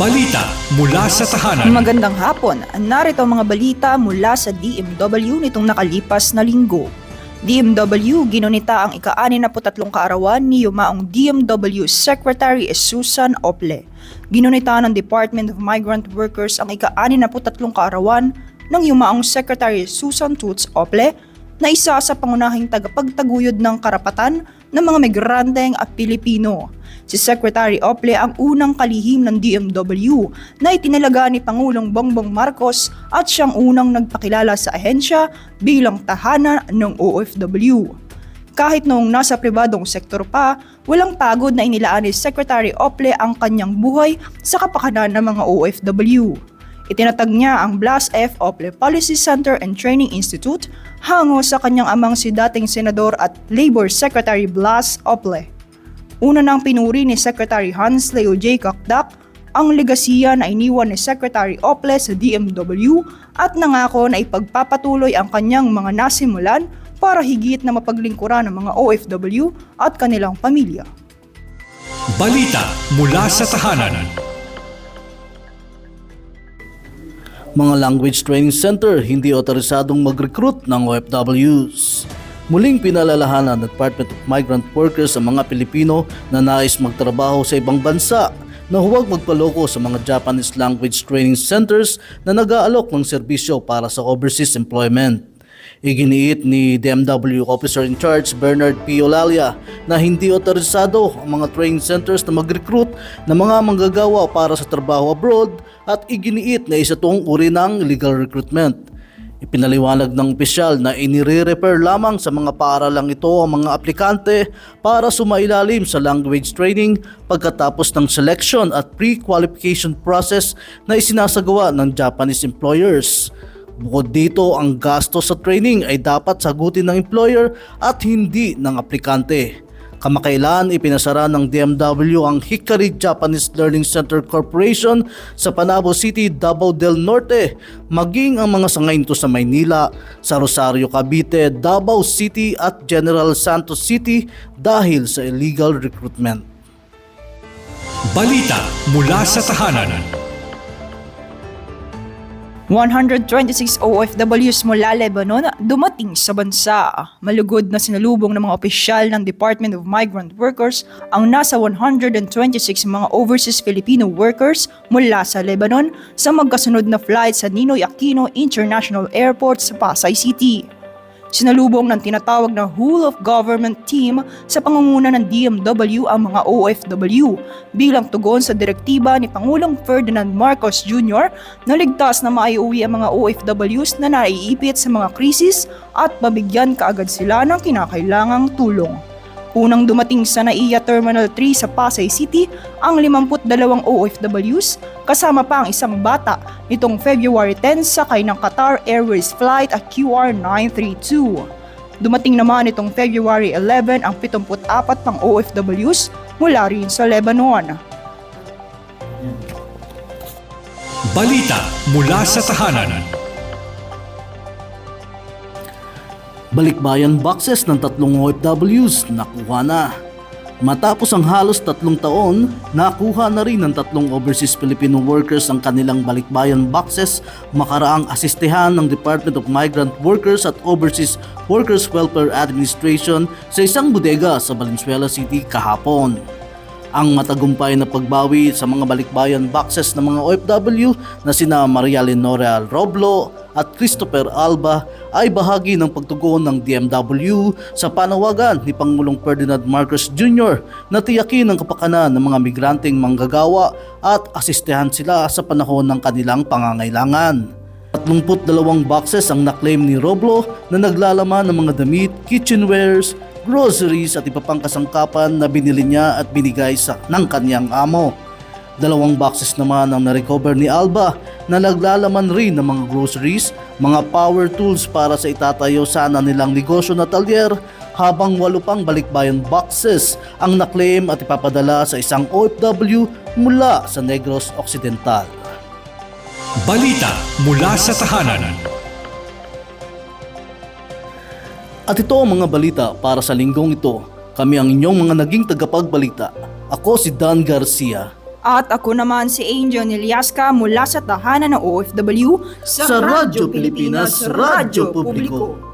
Balita mula sa tahanan. Magandang hapon. Narito ang mga balita mula sa DMW nitong nakalipas na linggo. DMW ginunita ang ika-63 kaarawan ni yumaong DMW Secretary Susan Ople. Ginunita ng Department of Migrant Workers ang ika-63 kaarawan ng yumaong Secretary Susan Toots Ople na isa sa pangunahing tagapagtaguyod ng karapatan ng mga migranteng at Pilipino. Si Secretary Ople ang unang kalihim ng DMW na itinalaga ni Pangulong Bongbong Marcos at siyang unang nagpakilala sa ahensya bilang tahanan ng OFW. Kahit noong nasa pribadong sektor pa, walang pagod na inilaan ni Secretary Ople ang kanyang buhay sa kapakanan ng mga OFW. Itinatag niya ang Blas F. Ople Policy Center and Training Institute hango sa kanyang amang si dating Senador at Labor Secretary Blas Ople. Una nang pinuri ni Secretary Hans Leo J. Kakdak ang legasiya na iniwan ni Secretary Ople sa DMW at nangako na ipagpapatuloy ang kanyang mga nasimulan para higit na mapaglingkuran ng mga OFW at kanilang pamilya. Balita mula sa tahanan. Mga language training center hindi otorisadong mag-recruit ng OFWs. Muling pinalalahanan ng Department of Migrant Workers sa mga Pilipino na nais magtrabaho sa ibang bansa na huwag magpaloko sa mga Japanese language training centers na nag-aalok ng serbisyo para sa overseas employment. Iginiit ni DMW Officer in Charge Bernard P. Olalia na hindi otorisado ang mga training centers na mag-recruit ng mga manggagawa para sa trabaho abroad at iginiit na isa itong uri ng illegal recruitment. Ipinaliwanag ng opisyal na inire-refer lamang sa mga paaralang ito ang mga aplikante para sumailalim sa language training pagkatapos ng selection at pre-qualification process na isinasagawa ng Japanese employers. Bukod dito, ang gasto sa training ay dapat sagutin ng employer at hindi ng aplikante. Kamakailan ipinasara ng DMW ang Hikari Japanese Learning Center Corporation sa Panabo City, Davao del Norte, maging ang mga sangay nito sa Maynila, sa Rosario, Cavite, Davao City at General Santos City dahil sa illegal recruitment. Balita mula sa tahanan. 126 OFWs mula Lebanon dumating sa bansa. Malugod na sinalubong ng mga opisyal ng Department of Migrant Workers ang nasa 126 mga overseas Filipino workers mula sa Lebanon sa magkasunod na flight sa Ninoy Aquino International Airport sa Pasay City. Sinalubong ng tinatawag na Whole of Government Team sa pangunguna ng DMW ang mga OFW bilang tugon sa direktiba ni Pangulong Ferdinand Marcos Jr. na ligtas na maiuwi ang mga OFWs na naiipit sa mga krisis at mabigyan kaagad sila ng kinakailangang tulong. Unang dumating sa NAIA Terminal 3 sa Pasay City ang 52 OFWs kasama pa ang isang bata nitong February 10 sakay ng Qatar Airways flight at QR932. Dumating naman itong February 11 ang 74 pang OFWs mula rin sa Lebanon. Balita mula sa tahanan. Balikbayan boxes ng tatlong OFWs nakuha na. Matapos ang halos tatlong taon, nakuha na rin ng tatlong overseas Filipino workers ang kanilang balikbayan boxes makaraang asistehan ng Department of Migrant Workers at Overseas Workers Welfare Administration sa isang bodega sa Valenzuela City kahapon. Ang matagumpay na pagbawi sa mga balikbayan boxes ng mga OFW na sina Maria Lenora Roblo at Christopher Alba ay bahagi ng pagtugon ng DMW sa panawagan ni Pangulong Ferdinand Marcos Jr. na tiyakin ang kapakanan ng mga migranteng manggagawa at asistehan sila sa panahon ng kanilang pangangailangan. 32 boxes ang naklaim ni Roblo na naglalaman ng mga damit, kitchenwares, groceries at iba pang kasangkapan na binili niya at binigay sa ng kanyang amo. Dalawang boxes naman ang na-recover ni Alba na naglalaman rin ng mga groceries, mga power tools para sa itatayo sana nilang negosyo na talyer habang walo pang balikbayan boxes ang naklaim at ipapadala sa isang OFW mula sa Negros Occidental. Balita mula sa tahanan. At ito ang mga balita para sa linggong ito. Kami ang inyong mga naging tagapagbalita. Ako si Dan Garcia. At ako naman si Angel Niliasca mula sa tahanan ng OFW sa, sa Radyo Pilipinas, Radyo Publiko. Publiko.